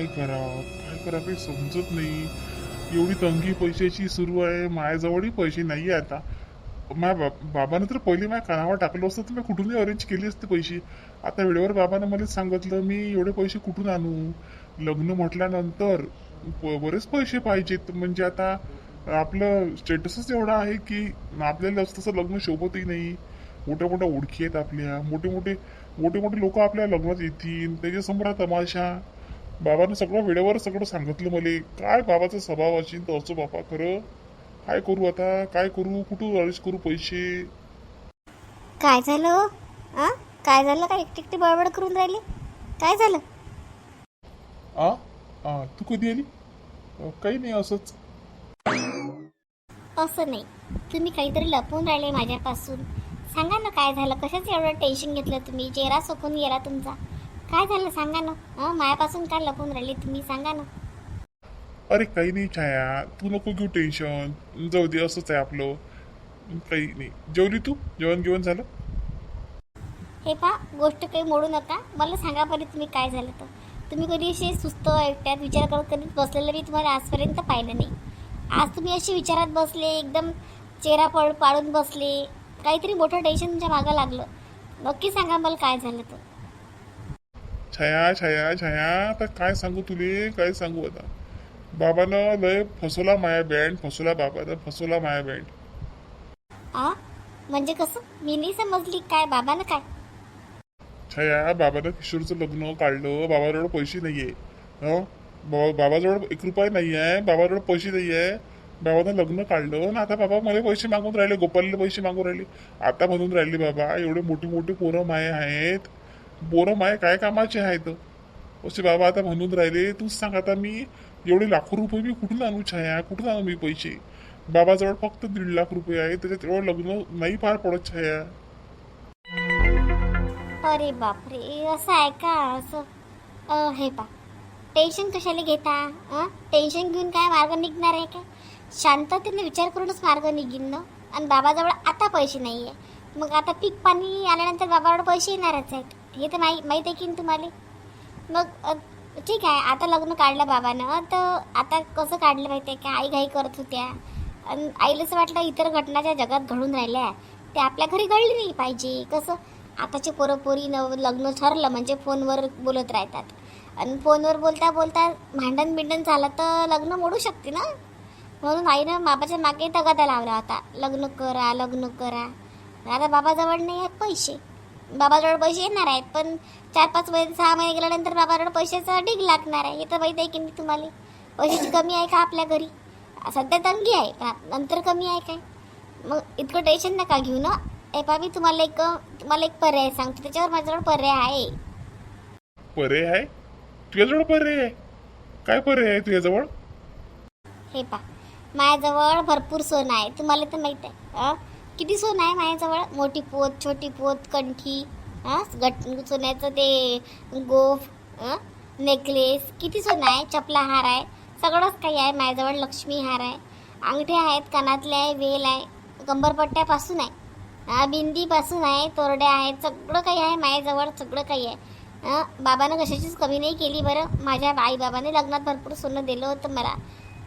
काय करावं? काय करावं काही समजत नाही. एवढी तंगी पैशाची सुरू आहे. माझ्याजवळही पैसे नाही आहे आता. माझ्या बाब बाबानं तर पहिले माझ्या कानावर टाकलं असतं. तर मी कुठूनही अरेंज केली असते पैसे. आता वेळेवर बाबानं मला सांगितलं मी एवढे पैसे कुठून आणू? लग्न म्हटल्यानंतर बरेच पैसे पाहिजेत. म्हणजे आता आपलं स्टेटसच एवढा आहे की आपल्याला असं तसं लग्न शोभतही नाही. मोठ्या मोठ्या ओळखी आहेत आपल्या. मोठे मोठे मोठे मोठे लोक आपल्या लग्नात येतील. त्याच्यासमोर तमाशा. बाबानं सगळं वेळेवर सगळं सांगितलं मला. काय बाबाचा स्वभाव असेल तर असो बाबा खरं. काय करू आता? काय करू? कुठं अरेंज करू पैसे? काय झालं हो? आ? काय झालं? काय एकटी एकटी बडबड करून राहिली? काय झालं? आ? आ तू कधी आली? अ, काही नाही असंच. असं नाही. तुम्ही काहीतरी लपवून राहिले माझ्यापासून. सांगा ना काय झालं? कशाचं एवढं टेन्शन घेतलं तुम्ही? चेहरा सुकून गेला तुमचा. काय झालं? सांगा ना. माझ्यापासून काय लपवून राहिले तुम्ही? सांगा ना. अरे काही नाही छाया. तू नको घेऊ टेन्शन जाऊ दे असंच आहे आपलं. काही नाही. जेवली तू? जेवण जेवण झालं? हे पा गोष्ट काही मोडू नका. मला सांगा पहिले तुम्ही काय झालं तर. तुम्ही कधी असे सुस्त एकट्यात विचार करत कधीच बसलेलं मी तुम्हाला आजपर्यंत पाहिलं नाही. आज तुम्ही अशी विचारात बसले एकदम चेहरा पड पाडून बसले. काहीतरी मोठं टेन्शन तुमच्या मागं लागलं. नक्की सांगा मला काय झालं तर. छाया छाया छाया. आता काय सांगू तुले? काय सांगू आता? बाबानं लय फसवला माया बँड फसवला बाबानं फसवला माया बँड. आ? म्हणजे कसं? मी नाही समजली. काय? बाबानं काय? छाया बाबानं किशोरचं लग्न काढलं. बाबाजवळ पैसे नाहीये. हं? बाबा बाबाजवळ एक रुपया नाही आहे बाबाजवळ पैसे नाही आहे बाबानं लग्न काढलं आणि आता बाबा मला पैसे मागून राहिले. गोपालला पैसे मागून राहिले. आता म्हणून राहिले बाबा एवढे मोठी मोठी पोरं माये आहेत. बोरं माय काय कामाचे आहेत असे बाबा आता म्हणून राहिले तूच सांग आता मी एवढे लाखो रुपये मी कुठून आणू छाया? कुठून आणू मी पैसे? बाबाजवळ फक्त दीड लाख रुपये आहे त्याच्यात एवढं लग्न नाही पार पडत छाया. अरे बापरे असं आहे का? असं अ, हे पा टेन्शन कशाला घेता अं? टेन्शन घेऊन काय मार्ग निघणार आहे का शांततेने विचार करूनच मार्ग निघीन ना? आणि बाबाजवळ आता पैसे नाही आहे मग आता पीक पाणी आल्यानंतर बाबाजवळ पैसे येणारच आहेत. हे तर माही माहीत आहे की तुम्हाला? मग ठीक आहे. आता लग्न काढलं बाबानं. तर आता कसं काढलं माहिती आहे का? आई घाई करत होत्या. आणि आईला असं वाटलं इतर घटना ज्या जगात घडून राहिल्या. त्या आपल्या घरी घडली नाही पाहिजे. कसं? आताचे पोरंपोरी न लग्न ठरलं म्हणजे फोनवर बोलत राहतात. आणि फोनवर बोलता बोलता भांडण बिंडण झालं तर लग्न मोडू शकते ना? म्हणून आईनं बाबाच्या मागे तगादा लावला होता. लग्न करा लग्न करा. आता बाबाजवळ नाही आहेत पैसे. बाबाजवळ पैसे येणार आहेत पण चार पाच महिने सहा महिने गेल्यानंतर बाबाजवळ पैशाचा डिग लागणार आहे. हे तर माहीत आहे की नाही तुम्हाला. पैशाची कमी आहे का आपल्या घरी? सध्या तंगी आहे पण नंतर कमी आहे काय? मग इतकं टेन्शन नका घेऊ ना. ए मी तुम्हाला एक तुम्हाला एक पर्याय सांगतो. त्याच्यावर माझ्याजवळ पर्याय आहे. पर्याय आहे? तुझ्याजवळ पर्याय आहे? काय पर्याय आहे तुझ्याजवळ? हे पा माझ्याजवळ भरपूर सोनं आहे. तुम्हाला तर माहीत आहे? किती सोनं आहे माझ्याजवळ? मोठी पोत छोटी पोत कंठी हां? गट सोन्याचं ते गोफ नेकलेस किती सोनं आहे? चपला हार आहे. सगळंच काही आहे माझ्याजवळ. लक्ष्मी हार आहे. अंगठ्या आहेत कानातले आहे वेल आहे. कंबरपट्ट्यापासून आहे. बिंदीपासून आहे तोरड्या आहेत. सगळं काही आहे माझ्याजवळ. सगळं काही आहे. बाबानं कशाचीच कमी नाही केली बरं. माझ्या आई बाबाने लग्नात भरपूर सोनं दिलं होतं मला.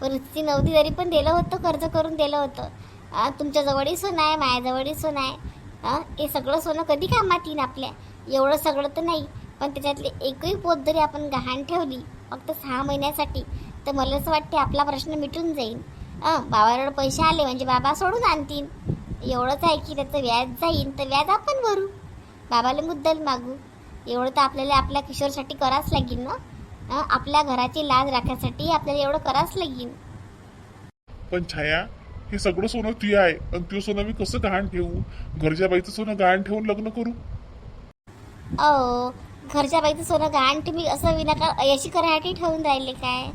परिस्थिती नव्हती तरी पण दिलं होतं कर्ज करून दिलं होतं. तुमच्याजवळही सोनं आहे माझ्याजवळही सोनं आहे. हे सगळं सोनं कधी कामात येईन आपल्या? एवढं सगळं तर नाही पण त्याच्यातली एकही पोत जरी आपण गहाण ठेवली फक्त सहा महिन्यासाठी तर मला असं वाटते आपला प्रश्न मिटून जाईल. हं, बाबाजवळ पैसे आले म्हणजे बाबा सोडून आणतील. एवढंच आहे की त्याचं व्याज जाईल तर व्याज आपण भरू. बाबाला मुद्दल मागू. एवढं तर आपल्याला आपल्या किशोरसाठी करावंच लागेल ना? आपल्या घराची लाज राखण्यासाठी आपल्याला एवढं करावंच लागेल. पण छाया हे सगळं सोनं तुझे आहे. आणि तुझं सोनं मी कसं गहाण ठेवू? घरच्या बाईचं सोनं गहाण ठेवून लग्न करू? अहो घरच्या बाईचं सोनं गहाण तुम्ही असं विनाकार अयशी करायसाठी ठेवून राहिले काय?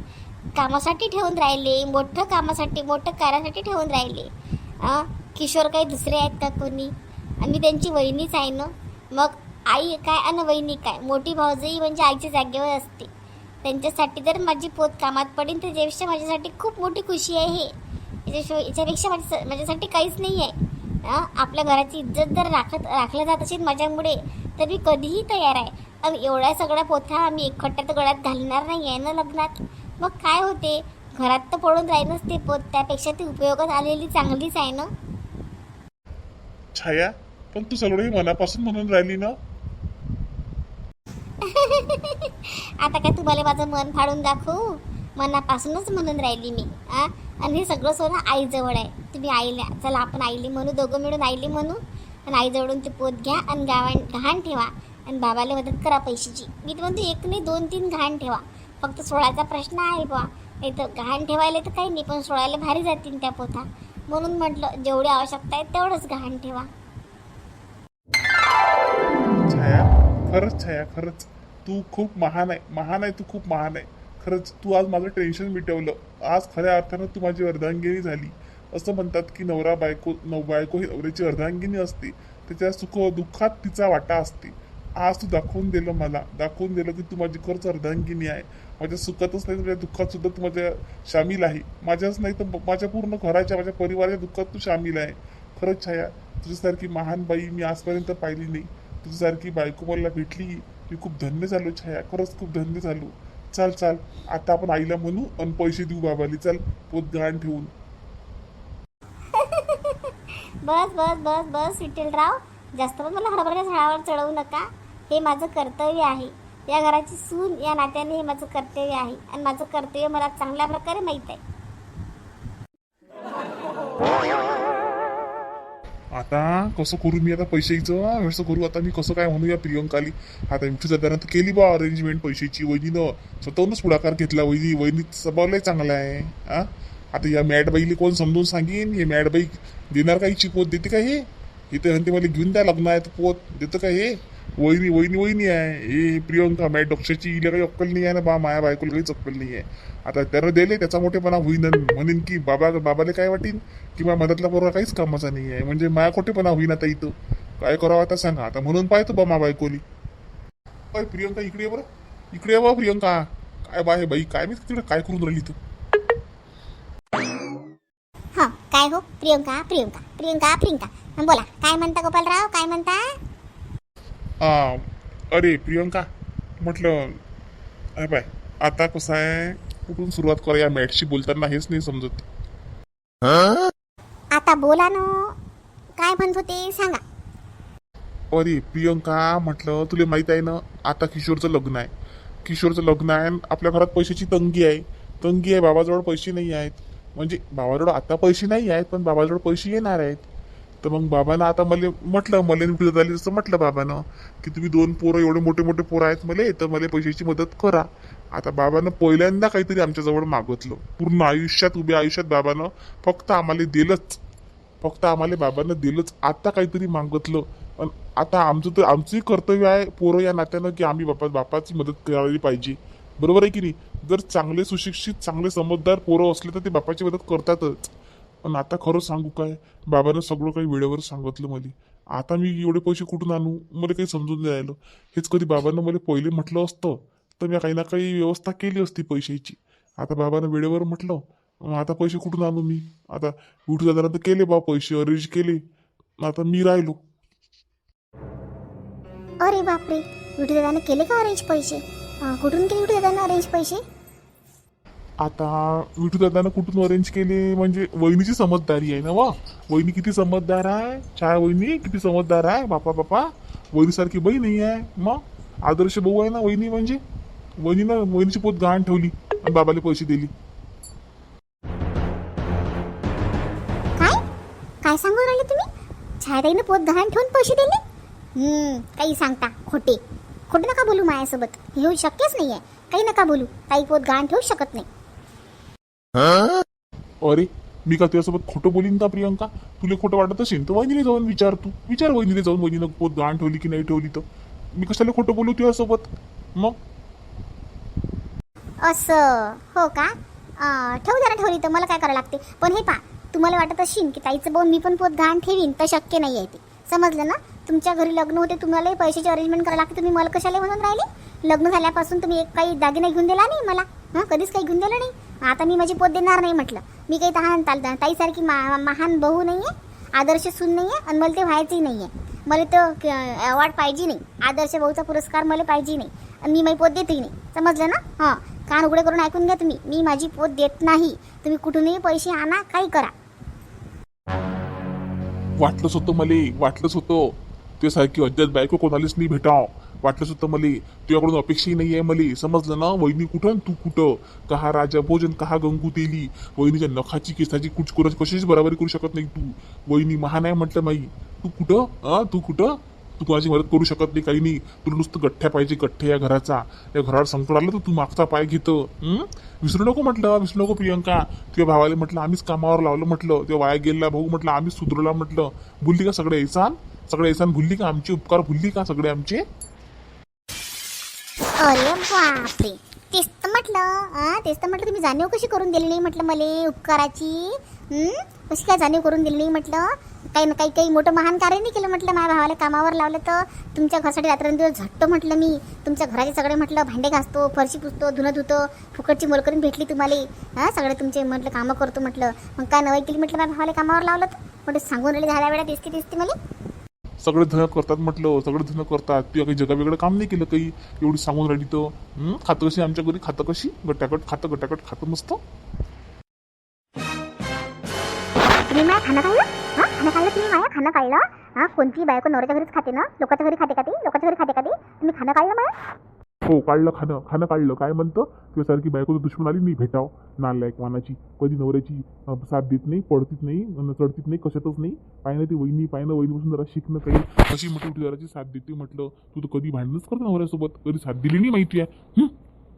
कामासाठी ठेवून राहिले मोठं कामासाठी मोठं कार्यासाठी ठेवून राहिले. किशोर काही दुसरे आहेत का कोणी? आणि त्यांची वहिनीच आहे ना? मग आई काय आणि वहिनी काय? मोठी भाऊजई म्हणजे आईच्या जागेवर असते. त्यांच्यासाठी जर माझी पोत कामात पडेल तर त्यापेक्षा माझ्यासाठी खूप मोठी खुशी आहे हे याच्याशिवाय याच्यापेक्षा माझ्या माझ्यासाठी काहीच नाही आहे हां? आपल्या घराची इज्जत जर राखत राखलं जात असेल माझ्यामुळे तर मी कधीही तयार आहे. आणि एवढ्या सगळ्या पोथ्या आम्ही एकखट्ट्यात गळ्यात घालणार नाही आहे ना लग्नात? मग काय होते? घरात तर पडून राहीनच ते पोत. त्यापेक्षा ती उपयोगात आलेली चांगलीच आहे ना? छाया पण तू सगळं मनापासून म्हणून राहिली ना? आता काय तुम्हाला माझं मन फाडून दाखवू? मनापासूनच म्हणून राहिली मी आ आणि हे सगळं सोनं आईजवळ आहे. तुम्ही आईला चला आपण आईली म्हणू दोघं मिळून आईली म्हणू. आणि आईजवळून ते पोत घ्या आणि गावां घाण ठेवा. आणि बाबाला मदत करा पैशाची. मी तर म्हणतो एक नाही दोन तीन घाण ठेवा. फक्त सोळाचा प्रश्न आहे बा नाही तर घाण ठेवायला तर काही नाही पण सोळायला भारी जातील त्या पोथा म्हणून म्हटलं जेवढी आवश्यकता आहे तेवढंच घाण ठेवा. छाया खरंच छाया खरंच. तू खूप महान आहे महान आहे तू खूप महान आहे. खरंच तू आज माझं टेन्शन मिटवलं. आज खऱ्या अर्थानं तू माझी अर्धांगिनी झाली. असं म्हणतात की नवरा बायको नव बायको ही नवऱ्याची अर्धांगिनी असते. त्याच्या सुख दुःखात तिचा वाटा असते. आज तू दाखवून दिलं मला दाखवून दिलं की तू माझी खरंच अर्धांगिनी आहे. माझ्या सुखातच नाही माझ्या दुःखात सुद्धा तू माझ्या सामील आहे. माझ्याच नाही तर माझ्या पूर्ण घराच्या माझ्या परिवाराच्या दुःखात तू सामील आहे. खरंच छाया तुझ्यासारखी महान बाई मी आजपर्यंत पाहिली नाही. तुझ्यासारखी बायको मला भेटली मी खूप धन्य झालो छाया. खरंच खूप धन्य झालो. चाल चाल. आता आपण आईला म्हणू आणि पैसे देऊ बाबाली. चल पोत गहाण ठेवून. बस बस बस बस विठ्ठलराव. जास्त पण मला हरभऱ्या झाडावर चढवू नका. हे माझं कर्तव्य आहे. या घराची सून या नात्याने हे माझं कर्तव्य आहे. आणि माझं कर्तव्य मला चांगल्या प्रकारे माहीत आहे. आता कसं करू मी आता पैशाचं कसं करू? आता मी कसं काय म्हणू या प्रियंकाली? आता इमची दादानं तर केली बा अरेंजमेंट पैशाची वहिनीनं. स्वतःहूनच पुढाकार घेतला वहिनी. वहिनीत स्वभावलाही चांगला आहे हा? आता या मॅडबाईले कोण समजून सांगेन? हे मॅडबाई देणार का हिची पोत? देते का हे? इथे म्हणते मला घेऊन द्या लग्न आहे तर पोत. देतं का हे? वहिनी वहिनी वहिनी आहे. हे प्रियंका मॅट डॉक्टरची हिला काही अक्कल नाही आहे ना बा माया बायकोला काहीच अक्कल नाही आहे. आता त्यानं दिले त्याचा मोठेपणा होईन. म्हणेन की बाबा बाबाला काय वाटेन? की माझ्या मधातला पोरगा काहीच कामाचा नाही आहे. म्हणजे माया खोटेपणा होईन आता इथं काय करावं आता सांगा. आता म्हणून पाहतो बा मा बायकोली. अय प्रियंका इकडे बरं. इकडे बा प्रियंका. काय बा हे बाई? काय मी तिकडे काय करून राहिली तू हा हो, काय हो? प्रियंका प्रियंका प्रियंका प्रियंका. बोला काय म्हणता गोपालराव? काय म्हणता? अरे प्रियंका म्हटलं अरे बाय आता कसं आहे? कुठून सुरुवात करा या मॅटशी बोलताना हेच नाही समजत. आता बोला ना. काय म्हणत होते सांगा. अरे प्रियंका म्हटलं तुला माहीत आहे ना आता किशोरचं लग्न आहे. किशोरचं लग्न आहे आणि आपल्या घरात पैशाची तंगी आहे. तंगी आहे बाबाजवळ पैसे नाही आहेत. म्हणजे बाबाजवळ आता पैसे नाही आहेत पण बाबाजवळ पैसे येणार आहेत. तर मग बाबानं आता मला म्हटलं मला विरोध आली असं म्हटलं बाबानं की तुम्ही दोन पोरं एवढे मोठे मोठे पोरं आहेत मले तर मला पैशाची मदत करा. आता बाबानं पहिल्यांदा काहीतरी आमच्याजवळ मागितलं. पूर्ण आयुष्यात उभ्या आयुष्यात बाबानं फक्त आम्हाला दिलंच. फक्त आम्हाला बाबांना दिलंच. आता काहीतरी मागितलं. पण आता आमचं तर आमचंही कर्तव्य आहे पोरं या नात्यानं की आम्ही बापा बापाची मदत करायला पाहिजे. बरोबर आहे की नाही? जर चांगले सुशिक्षित चांगले समजदार पोरं असले तर ते बापाची मदत करतातच. पण आता खरं सांगू काय? बाबानं सगळं काही वेळेवर सांगितलं मला. आता मी एवढे पैसे कुठून आणू? मला काही समजून नाही राहिलं. हेच कधी बाबांना मला पहिले म्हटलं असतं तर मी काही ना काही व्यवस्था केली असती पैशाची. आता बाबानं वेळेवर म्हटलं मग आता पैसे कुठून आणू मी? आता विठू दादानं तर केले बा पैसे अरेंज केले. आता मी राहिलो. अरे बापरे विठू दादाने केले का अरेंज पैसे? कुठून केले विठू दादाने अरेंज पैसे? आता विठू दादानं कुठून अरेंज केले? म्हणजे वहिनीची समजदारी आहे ना वा? वहिनी किती समजदार आहे? छाया वहिनी किती समजदार आहे? बापा बापा वहिनीसारखी बहीण नाही आहे. मग? आदर्श भाऊ आहे ना वहिनी म्हणजे? वहिनीनं वहिनीची पोत गहाण ठेवली आणि बाबाला पैसे दिली. काय? काय सांगून राहिले तुम्ही? छायाताईनं पोत गहाण ठेवून पैसे दिले? हम्म, काही सांगता खोटे. खोटे नका बोलू माझ्यासोबत हे होऊ शक्यच आहे काही नका बोलू. काही पोत गहाण ठेवू शकत नाही. अरे मी का तुझ्यासोबत खोटं बोलीन का प्रियंका? तुला खोटं वाटत असेल तर वहिनीला जाऊन विचार तू. विचार वहिनीला जाऊन वहिनीनं पोत गाण ठेवली की नाही ठेवली तर. मी कशाला खोटं बोलू तुझ्यासोबत? मग? असं हो का? अं, ठेवू जरा ठेवली तर मला काय करावं लागते? पण हे पा तुम्हाला वाटत असेल की ताईचं बोन मी पण पोत घाण ठेवीन तर शक्य नाही आहे ते. समजलं ना? तुमच्या घरी लग्न होते तुम्हालाही पैशाची अरेंजमेंट करावं लागते तुम्ही मला कशाला म्हणून राहिले? लग्न झाल्यापासून तुम्ही एक काही दागिने घेऊन दिला नाही मला? हां कधीच काही घेऊन दिलं नाही. आता मी माझी पोत देणार नाही म्हटलं. मी काही तहान ताल ताईसारखी मा महान बहू नाही आहे आदर्श सून नाही आहे आणि मला ते व्हायचंही नाही आहे मला तर अवॉर्ड पाहिजे नाही. आदर्श भाऊचा पुरस्कार मला पाहिजे नाही. आणि मी माझी पोत देतही नाही. समजलं ना? हां. कान उघडे करून ऐकून घ्या तुम्ही. मी माझी पोत देत नाही. तुम्ही कुठूनही पैसे आणा काही करा. वाटलंच होतं मला वाटलंच होतं. ते सारखी अद्याप बायको कोणालाच नाही भेटाव. वाटलंच होतं मले तुझ्याकडून अपेक्षाही नाही आहे मले. समजलं ना? वहिनी कुठं आणि तू कुठं? कहा राजा भोजन कहा गंगू तेली? वहिनीच्या नखाची केसाची कुठ कुरच कशीच बराबरी करू शकत नाही तू. वहिनी महान आहे म्हटलं माई. तू कुठं? हा तू कुठं? तू कोणाची मदत करू शकत नाही काही नाही. तुला नुसतं गठ्ठ्या पाहिजे गठ्ठ्या या घराचा. या घरावर संकट आलं तर तू मागचा पाय घेतो. विसरू नको म्हटलं विसरू नको प्रियंका. तुझ्या भावाला म्हटलं आम्हीच कामावर लावलं म्हटलं. तेव्हा वाया गेला भाऊ म्हटलं आम्हीच सुधरला म्हटलं. भुलली का सगळे ऐसान सगळे ऐसान भुलली का? आमचे उपकार भुलली का सगळे आमचे? अरे बापरे. तेच तर म्हटलं तेच तर म्हटलं तुम्ही जाणीव कशी करून दिली नाही म्हटलं मला उपकाराची? कशी काय जाणीव करून दिली नाही म्हटलं? काही ना काही काही मोठं महान कार्य नाही केलं म्हटलं माझ्या भावाला कामावर लावलं तर? तुमच्या घरासाठी रात्रंदिवस झटतो म्हटलं मी. तुमच्या घराचे सगळे म्हटलं भांडे घासतो फरशी पुसतो धुणं धुतो फुकटची मोलकरून भेटली तुम्हाला. हां सगळे तुमचे म्हटलं कामं करतो म्हटलं. मग काय नवाई केली म्हटलं माझ्या भावाला कामावर लावलं तर? म्हटलं सांगून राहिली झाल्या वेळा दिसते दिसते मला. सगळे धन करतात म्हटलं सगळे धन करतात. तू काही जगावेगळं काम नाही केलं काही? एवढी सांगून राहिली तर खातं कशी आमच्या घरी? खातं कशी? गटागट खातं गटागट खातं मस्त. तुम्ही खाणं काढलं हां? खाणं काढलं तुम्ही माझ्या खाणं काढलं हां कोणती बायको नवऱ्याच्या घरीच खाते ना? लोकांच्या घरी खाते का ते? लोकांच्या घरी खाते का ते? तुम्ही खाणं काढलं मला हो काढलं खाणं खाणं काढलं. काय म्हणतं? तुझ्यासारखी बायको तर दुश्मन आली नाही भेटाव. नालायक मानाची. कधी नवऱ्याची साथ देत नाही पडतीत नाही चढतीत नाही कशातच नाही. पाहिनं ती वहिनी पाहिनं वहिनीपासून जरा शिकणं काही. अशी म्हटलं मोठी जराची साथ देते म्हटलं तू तर कधी भांडणच करतो नवऱ्यासोबत. कधी साथ दिली नाही माहिती आहे.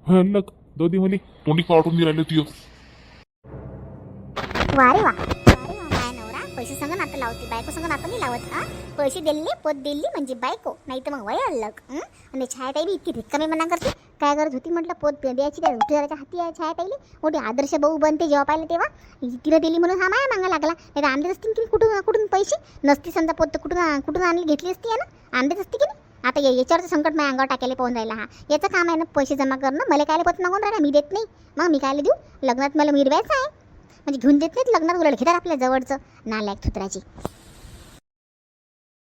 हल्लक दो दे मला तोंडी पाठवून नाही राहिलं तुझं वा रे वा. नातं लावते. बायको संग नातं नाही लावत हा? पैसे दिले पोत दिली म्हणजे बायको. नाही तर मग वय अल्लग आणि छायाताई बी इतकी रिकामी मना करते. काय गरज होती म्हटलं पोत द्यायची त्या रुटीदाराच्या हाती आहे छायाताईली मोठी आदर्श भाऊ बनते जेव्हा पाहिलं तेव्हा. तिनं दिली म्हणून हा माया मागा लागला. नाही तर आणलेच असतील की कुठून कुठून पैसे? नसते समजा पोत तर कुठून कुठून आणली घेतली असती आहे ना? आणलेच असते की नाही? आता या- याच्यावरचं संकट माझ्या अंगावर टाकायला पाहून राहिला हा. याचं काम आहे ना पैसे जमा करणं. मला कायले पोत मागून राहिला? मी देत नाही. मग मी कायले देऊ? लग्नात मला मिरवायचं आहे. म्हणजे घेऊन देत नाहीत लग्नात उलट घेतात आपल्या जवळचं. नालायक थुत्राची.